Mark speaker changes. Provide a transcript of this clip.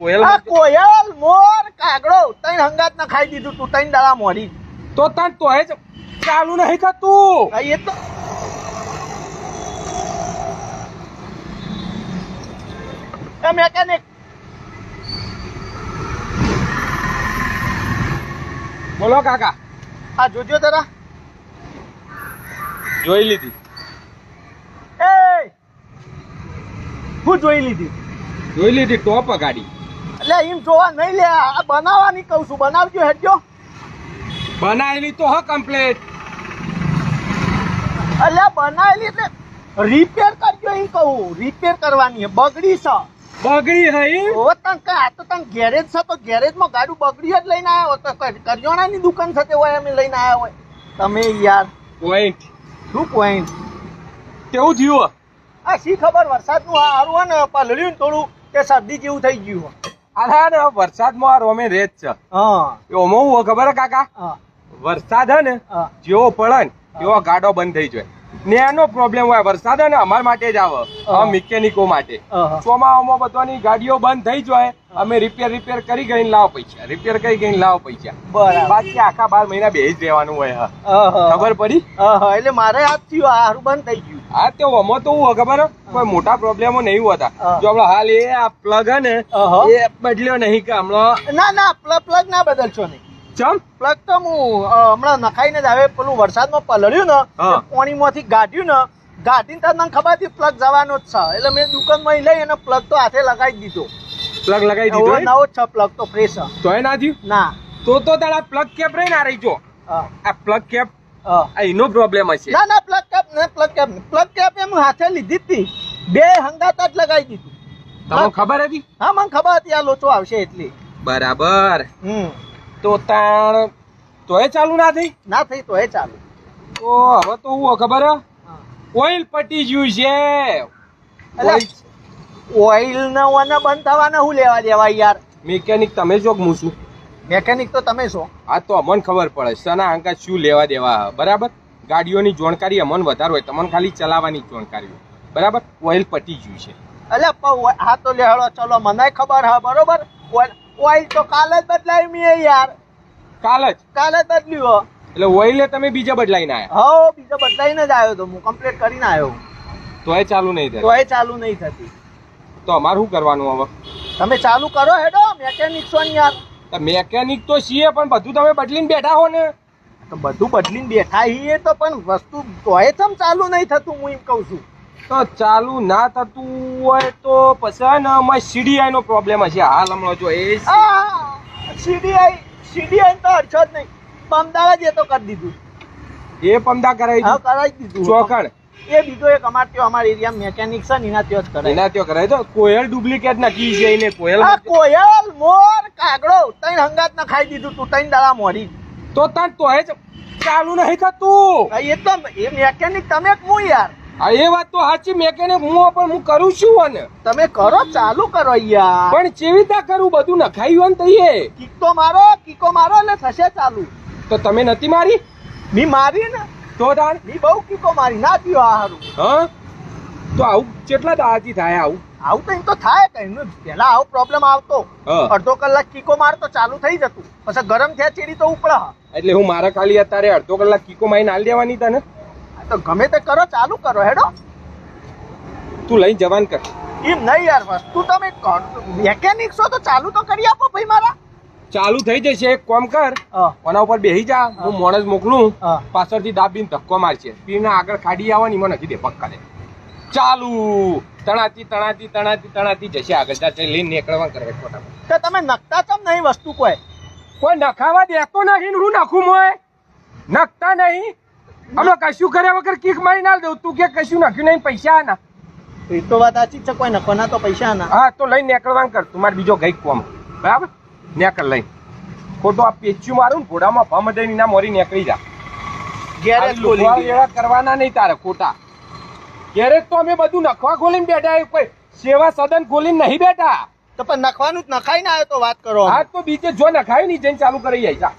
Speaker 1: કોયલ
Speaker 2: આ કોયલ મોર કાગડો તૈન હંગાત ના ખાઈ દીધું તું તૈન દાડા મોડી
Speaker 1: તો તન તો હે ચાલુ નહીં થતું.
Speaker 2: એ તો એ મેકેનિક
Speaker 1: બોલો કાકા.
Speaker 2: આ જોજો જરા.
Speaker 1: જોઈ લીધી.
Speaker 2: એ! હું જોઈ લીધી.
Speaker 1: જોઈ લીધી ટોપ ગાડી
Speaker 2: એટલે એમ જોવા નહીં લે. આ બનાવવાની કહું છું. બનાવજો હેડજો.
Speaker 1: બનાવેલી તો હ કમ્પ્લેટ
Speaker 2: એટલે બનાવેલી એટલે રિપેર કરજો એ કહું. રિપેર કરવાની બગડી છે.
Speaker 1: બગડી હઈ
Speaker 2: ઓ તન કે આ તો તન ગેરેજ છે તો ગેરેજમાં ગાડું બગડી જ લઈને આવ્યો તો કર- કરિયાણાની દુકાન છે તે હોય અમે લઈને આવ્યા હોય. તમે યાર
Speaker 1: પોઈન્ટ
Speaker 2: શું પોઈન્ટ
Speaker 1: કેવું થયું?
Speaker 2: આ શી ખબર વરસાદનું? આ હારું હોય ને પલળ્યું ને થોડું કે શરદી જેવું થઈ ગયું.
Speaker 1: અરે ને વરસાદમાં આ રોમે રેત છે.
Speaker 2: હા.
Speaker 1: હું ખબર હે કાકા? વરસાદ હે ને જેવો પડે ને એવો ગાડો બંધ થઈ જાય. ને એનો પ્રોબ્લેમ હોય વરસાદ ને અમાર માટે જ આવે. મિકેનિકો માટે. ચોમાસામાં બધાની ગાડીઓ બંધ થઈ જાય અમે રિપેર રિપેર કરી ગઈ લાવો પૈસા. રિપેર કરી ગઈ લાવો પૈસા.
Speaker 2: બરાબર.
Speaker 1: બાકી આખા બાર મહિના બે જ રહેવાનું હોય ખબર પડી.
Speaker 2: એટલે મારે આ થયું હારું બંધ થઈ ગયું.
Speaker 1: હા તો અમો તો હું ખબર? કોઈ મોટા પ્રોબ્લેમો નહીં હોતા. જો હમણાં હાલ એ આ પ્લગ હે ને એ બદલ્યો નહીં કે હમણાં
Speaker 2: ના ના પ્લગ પ્લગ ના બદલશો નહીં.
Speaker 1: ચમ.
Speaker 2: પ્લગ તો હું હમણાં નખાઈને જ આવે પેલું વરસાદમાં પલળ્યું ને પાણીમાંથી ગાઢ્યું ને ગાઢીને તો મને ખબર હતી પ્લગ જવાનો જ છે. એટલે મેં દુકાનમાં લઈ અને પ્લગ તો હાથે લગાવી દીધો.
Speaker 1: પ્લગ લગાવી દીધો
Speaker 2: નવો છે પ્લગ તો ફ્રેશ છે.
Speaker 1: તોય ના થયું?
Speaker 2: ના.
Speaker 1: તો તો તારા પ્લગ કેપ રહી ના રહી જો. આ પ્લગ કેપ એનો પ્રોબ્લેમ હશે.
Speaker 2: ના ના પ્લગ કેપ ને પ્લગ કેપ પ્લગ કેપ એમ હાથે લીધી હતી. બે હંગાત જ લગાવી દીધું.
Speaker 1: તમને ખબર હતી?
Speaker 2: હા મને ખબર હતી આ લોચો આવશે એટલી.
Speaker 1: બરાબર.
Speaker 2: હમ.
Speaker 1: તો તાણ તોય ચાલુ ના થઈ?
Speaker 2: ના થઈ તો એ ચાલુ.
Speaker 1: તો હવે તો હું ખબર હે? ઓઇલ પટી ગયું છે.
Speaker 2: ઓઇલ ને ઓને બંધ થવાના હું લેવા દેવા યાર?
Speaker 1: મિકેનિક તમે જો હું છું?
Speaker 2: મેકેનિક તો તમે છો.
Speaker 1: આ તો અમને ખબર પડે સના અંકા શું લેવા દેવા બરાબર? ગાડીઓની જાણકારી અમને વધારે હોય તમને ખાલી ચલાવવાની જાણકારી હોય. બરાબર? ઓઇલ પટી ગયું છે.
Speaker 2: અલે પ- હા તો લેહળો ચલો મને ખબર હા બરોબર? ઓઇલ ઓઇલ તો કાલ જ બદલાવી મેં યાર.
Speaker 1: કાલ જ?
Speaker 2: કાલ જ બદલ્યું
Speaker 1: એટલે ઓઇલ તમે બીજા બદલાઈને આવ્યા
Speaker 2: હો બીજા બદલાઈને જ આવ્યો તો હું કમ્પ્લીટ કરીને આવ્યો
Speaker 1: તોય ચાલુ નહીં
Speaker 2: તો એ ચાલુ નહીં થતી.
Speaker 1: તો અમારે શું કરવાનું હવે?
Speaker 2: તમે ચાલુ કરો હેડો મેકેનિક છો યાર.
Speaker 1: તો મેકેનિક તો છીએ પણ બધું તમે બદલીને બેઠા હો ને.
Speaker 2: તો બધું બદલીને બેઠા છીએ તો પણ વસ્તુ તોય તમ ચાલુ નહીં થતું હું એમ કહું છું.
Speaker 1: તો ચાલુ ના થતું હોય તો પછી ને અમારે સીડીઆઈ નો પ્રોબ્લેમ હશે. હાલ હમણાં જો એ
Speaker 2: સીડીઆઈ સીડીઆઈ તો અડશો જ નહીં. અમદાવાદ એ તો કરી દીધું.
Speaker 1: એ પમદા કરાવી
Speaker 2: કરાવી દીધું.
Speaker 1: ચોકણ?
Speaker 2: એ બીજો એક અમાર ત્યાં અમાર એરિયા મેકેનિક છે ને એના ત્યો જ કરાય
Speaker 1: એના ત્યો કરાય તો કોયલ ડુપ્લિકેટ નાખી છે એને કોયલ
Speaker 2: કોયલ મોર કાગડો તઈ હંગાત ના ખાઈ દીધું તું તઈ દાડા મોડી.
Speaker 1: તો તાર તો જ ચાલુ નહીં થતું.
Speaker 2: એ તો એ મેકેનિક તમે જ હું યાર.
Speaker 1: હા એ વાત તો સાચી મેકેનિક હું પણ હું કરું છું અને.
Speaker 2: તમે કરો ચાલુ કરો યાર.
Speaker 1: પણ કેવી રીતે કરું બધું નખાયું ને તઈએ
Speaker 2: કિક્કો મારો કિક્કો મારો એટલે થશે ચાલુ.
Speaker 1: તો તમે નથી મારી?
Speaker 2: મી મારી ને?
Speaker 1: તો તાર
Speaker 2: મી બહુ કિક્કો મારી. ના થયો આ હારું.
Speaker 1: હા? તો આવું કેટલા દાડાથી થાય આવું?
Speaker 2: આવું તો એમ તો થાય કઈ પેલા આવો પ્રોબ્લેમ આવતો. અડધો કલાક કિકો મારતો ચાલુ થઈ જતું. પછી ગરમ થયા ચીડી તો ઉપડા.
Speaker 1: એટલે હું મારા ખાલી અત્યારે અડધો કલાક કીકો મારી આલ દેવાની તને?
Speaker 2: તો ગમે તે કરો ચાલુ કરો હેડો.
Speaker 1: તું લઈ જવાન કર.
Speaker 2: એમ નહીં યાર વસ્તુ તમે મેકેનિક છો તો ચાલુ તો કરી આપો ભાઈ મારા.
Speaker 1: ચાલુ થઈ જશે એક કોમ કર. ઓના ઉપર બેહી જા હું મોણસ મોકલું. પાછળથી દાબીને ધક્કો મારશે. પીરના આગળ કાઢી આવવાની મને નથી દે પક્કા દે ચાલુ. તણાતી તણાતી તણાતી તણાતી જશે આગળ. જાતે લઈને નીકળવા કરે
Speaker 2: તો તમે નખતા ચમ નહીં વસ્તુ કોઈ?
Speaker 1: કોઈ નખાવા દેતો નથી હું નખું મોય? નખતા નહીં? અમે કશું કર્યા વગર કીક મારી ના દઉં. તું કે કશું નાખ્યું નહીં પૈસા ના
Speaker 2: એ તો વાત સાચી છે કોઈ નખવાના તો પૈસા ના
Speaker 1: હા તો લઈને નીકળવા કર. તું મારે બીજો ગઈ કોમ. બરાબર? નીકળ લઈ. ખોટો આ પેચ્યું મારું ને ઘોડામાં ભમ દઈને ના મોરી નીકળી જા.
Speaker 2: ગેરેજ
Speaker 1: એવા કરવાના નહીં તારે ખોટા. ગેરેજ તો અમે બધું નખવા ખોલીને બેઠા કોઈ સેવા સદન ખોલીને નહીં બેઠા.
Speaker 2: તો પણ નખવાનું જ નખાઈ ના આવ્યો તો વાત કરો
Speaker 1: હા તો બીજે જો નખાય નહીં જઈને ચાલુ કરી જાય જા.